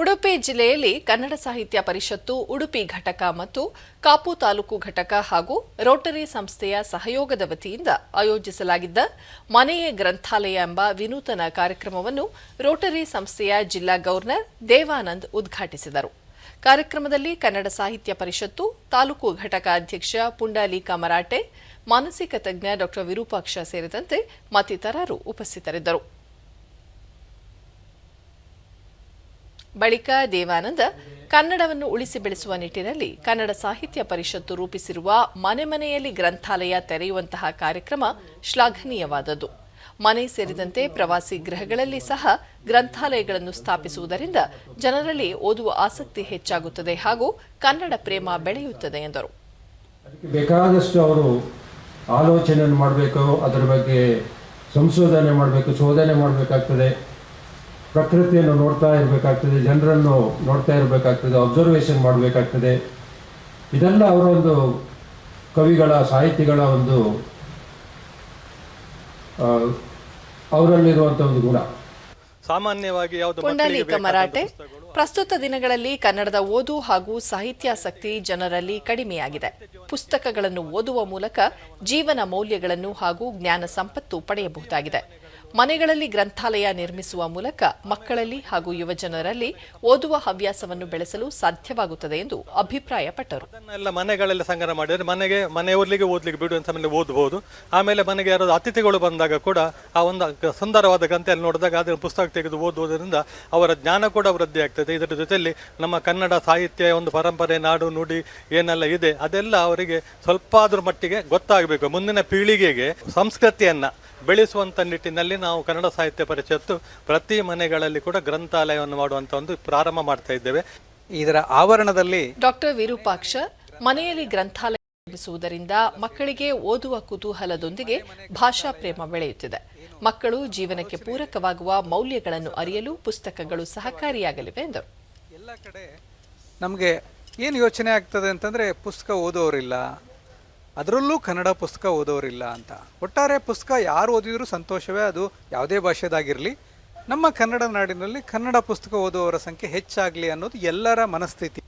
ಉಡುಪಿ ಜಿಲ್ಲೆಯಲ್ಲಿ ಕನ್ನಡ ಸಾಹಿತ್ಯ ಪರಿಷತ್ತು, ಉಡುಪಿ ಘಟಕ ಮತ್ತು ಕಾಪು ತಾಲೂಕು ಘಟಕ ಹಾಗೂ ರೋಟರಿ ಸಂಸ್ಥೆಯ ಸಹಯೋಗದ ವತಿಯಿಂದ ಆಯೋಜಿಸಲಾಗಿದ್ದ ಮನೆಯೇ ಗ್ರಂಥಾಲಯ ಎಂಬ ವಿನೂತನ ಕಾರ್ಯಕ್ರಮವನ್ನು ರೋಟರಿ ಸಂಸ್ಥೆಯ ಜಿಲ್ಲಾ ಗವರ್ನರ್ ದೇವಾನಂದ್ ಉದ್ಘಾಟಿಸಿದರು. ಕಾರ್ಯಕ್ರಮದಲ್ಲಿ ಕನ್ನಡ ಸಾಹಿತ್ಯ ಪರಿಷತ್ತು, ತಾಲೂಕು ಘಟಕ ಅಧ್ಯಕ್ಷ ಪುಂಡಾಲಿ ಕಮರಾಟೆ ಮಾನಸಿಕ ತಜ್ಞ ಡಾ ವಿರೂಪಾಕ್ಷ ಸೇರಿದಂತೆ ಮತ್ತಿತರರು ಉಪಸ್ಥಿತರಿದ್ದರು. ಬಳಿಕ ದೇವಾನಂದ ಕನ್ನಡವನ್ನು ಉಳಿಸಿ ಬೆಳೆಸುವ ನಿಟ್ಟಿನಲ್ಲಿ ಕನ್ನಡ ಸಾಹಿತ್ಯ ಪರಿಷತ್ತು ರೂಪಿಸಿರುವ ಮನೆ ಮನೆಯಲ್ಲಿ ಗ್ರಂಥಾಲಯ ತೆರೆಯುವಂತಹ ಕಾರ್ಯಕ್ರಮ ಶ್ಲಾಘನೀಯವಾದದ್ದು. ಮನೆ ಸೇರಿದಂತೆ ಪ್ರವಾಸಿ ಗೃಹಗಳಲ್ಲಿ ಸಹ ಗ್ರಂಥಾಲಯಗಳನ್ನು ಸ್ಥಾಪಿಸುವುದರಿಂದ ಜನರಲ್ಲಿ ಓದುವ ಆಸಕ್ತಿ ಹೆಚ್ಚಾಗುತ್ತದೆ ಹಾಗೂ ಕನ್ನಡ ಪ್ರೇಮ ಬೆಳೆಯುತ್ತದೆ ಎಂದರು. ಬೇಕಾದಷ್ಟು ಅವರು ಆಲೋಚನೆ ಮಾಡಬೇಕು, ಅದರ ಬಗ್ಗೆ ಸಂಶೋಧನೆ ಮಾಡಬೇಕು, ಶೋಧನೆ ಮಾಡಬೇಕಾಗ್ತದೆ. ಪ್ರಕೃತಿಯನ್ನು ನೋಡ್ತಾ ಇರಬೇಕಾಗ್ತದೆ ಜನರನ್ನು ನೋಡ್ತಾ ಇರಬೇಕಾಗ್ತದೆ ಅಬ್ಸರ್ವೇಷನ್ ಮಾಡಬೇಕಾಗ್ತದೆ. ಇದೆಲ್ಲ ಅವರೊಂದು ಕವಿಗಳ ಸಾಹಿತಿಗಳ ಒಂದು ಅವರಲ್ಲಿರುವಂತ ಅವರಲ್ಲಿರುವಂಥ ಒಂದು ಗುಣ. ಸಾಮಾನ್ಯವಾಗಿ ಪುಂಡಲೀಕ ಬೇಕಾದಂತ ಪ್ರಸ್ತುತ ದಿನಗಳಲ್ಲಿ ಕನ್ನಡದ ಓದು ಹಾಗೂ ಸಾಹಿತ್ಯಾಸಕ್ತಿ ಜನರಲ್ಲಿ ಕಡಿಮೆಯಾಗಿದೆ. ಪುಸ್ತಕಗಳನ್ನು ಓದುವ ಮೂಲಕ ಜೀವನ ಮೌಲ್ಯಗಳನ್ನು ಹಾಗೂ ಜ್ಞಾನ ಸಂಪತ್ತು ಪಡೆಯಬಹುದಾಗಿದೆ. ಮನೆಗಳಲ್ಲಿ ಗ್ರಂಥಾಲಯ ನಿರ್ಮಿಸುವ ಮೂಲಕ ಮಕ್ಕಳಲ್ಲಿ ಹಾಗೂ ಯುವಜನರಲ್ಲಿ ಓದುವ ಹವ್ಯಾಸವನ್ನು ಬೆಳೆಸಲು ಸಾಧ್ಯವಾಗುತ್ತದೆ ಎಂದು ಅಭಿಪ್ರಾಯಪಟ್ಟರು. ಮನೆಗಳಲ್ಲಿ ಸಂಗ್ರಹ ಮಾಡಿದರೆ ಮನೆಗೆ ಮನೆಯವರಿಗೆ ಓದ್ಲಿಕ್ಕೆ ಅಂತ ಮೇಲೆ ಓದಬಹುದು ಆಮೇಲೆ ಮನೆಗೆ ಯಾರಾದ್ರು ಅತಿಥಿಗಳು ಬಂದಾಗ ಕೂಡ ಆ ಒಂದು ಸುಂದರವಾದ ಗ್ರಂಥೆಯಲ್ಲಿ ನೋಡಿದಾಗ ಅದನ್ನು ಪುಸ್ತಕ ತೆಗೆದು ಓದುವುದರಿಂದ ಅವರ ಜ್ಞಾನ ಕೂಡ ವೃದ್ಧಿ ಆಗ್ತದೆ. ಇದರ ಜೊತೆಯಲ್ಲಿ ನಮ್ಮ ಕನ್ನಡ ಸಾಹಿತ್ಯ ಒಂದು ಪರಂಪರೆ, ನಾಡು, ನುಡಿ ಏನೆಲ್ಲ ಇದೆ ಅದೆಲ್ಲ ಅವರಿಗೆ ಸ್ವಲ್ಪ ಮಟ್ಟಿಗೆ ಗೊತ್ತಾಗಬೇಕು. ಮುಂದಿನ ಪೀಳಿಗೆಗೆ ಸಂಸ್ಕೃತಿಯನ್ನ ಬೆಳೆಸುವಂತ ನಿಟ್ಟಿನಲ್ಲಿ ನಾವು ಕನ್ನಡ ಸಾಹಿತ್ಯ ಪರಿಷತ್ತು ಪ್ರತಿ ಮನೆಗಳಲ್ಲಿ ಕೂಡ ಗ್ರಂಥಾಲಯವನ್ನು ಮಾಡುವಂಥ ಒಂದು ಪ್ರಾರಂಭ ಮಾಡ್ತಾ ಇದ್ದೇವೆ. ಇದರ ಆವರಣದಲ್ಲಿ ಡಾಕ್ಟರ್ ವಿರೂಪಾಕ್ಷ ಮನೆಯಲ್ಲಿ ಗ್ರಂಥಾಲಯ ನಿರ್ಮಿಸುವುದರಿಂದ ಮಕ್ಕಳಿಗೆ ಓದುವ ಕುತೂಹಲದೊಂದಿಗೆ ಭಾಷಾ ಪ್ರೇಮ ಬೆಳೆಯುತ್ತಿದೆ. ಮಕ್ಕಳು ಜೀವನಕ್ಕೆ ಪೂರಕವಾಗುವ ಮೌಲ್ಯಗಳನ್ನು ಅರಿಯಲು ಪುಸ್ತಕಗಳು ಸಹಕಾರಿಯಾಗಲಿವೆ ಎಂದರು. ಎಲ್ಲ ಕಡೆ ನಮಗೆ ಏನು ಯೋಚನೆ ಆಗ್ತದೆ ಅಂತಂದರೆ ಪುಸ್ತಕ ಓದೋರಿಲ್ಲ ಅದರಲ್ಲೂ ಕನ್ನಡ ಪುಸ್ತಕ ಓದೋರಿಲ್ಲ ಅಂತ. ಒಟ್ಟಾರೆ ಪುಸ್ತಕ ಯಾರು ಓದಿದರೂ ಸಂತೋಷವೇ, ಅದು ಯಾವುದೇ ಭಾಷೆದಾಗಿರಲಿ. ನಮ್ಮ ಕನ್ನಡ ನಾಡಿನಲ್ಲಿ ಕನ್ನಡ ಪುಸ್ತಕ ಓದುವವರ ಸಂಖ್ಯೆ ಹೆಚ್ಚಾಗಲಿ ಅನ್ನೋದು ಎಲ್ಲರ ಮನಸ್ಥಿತಿ.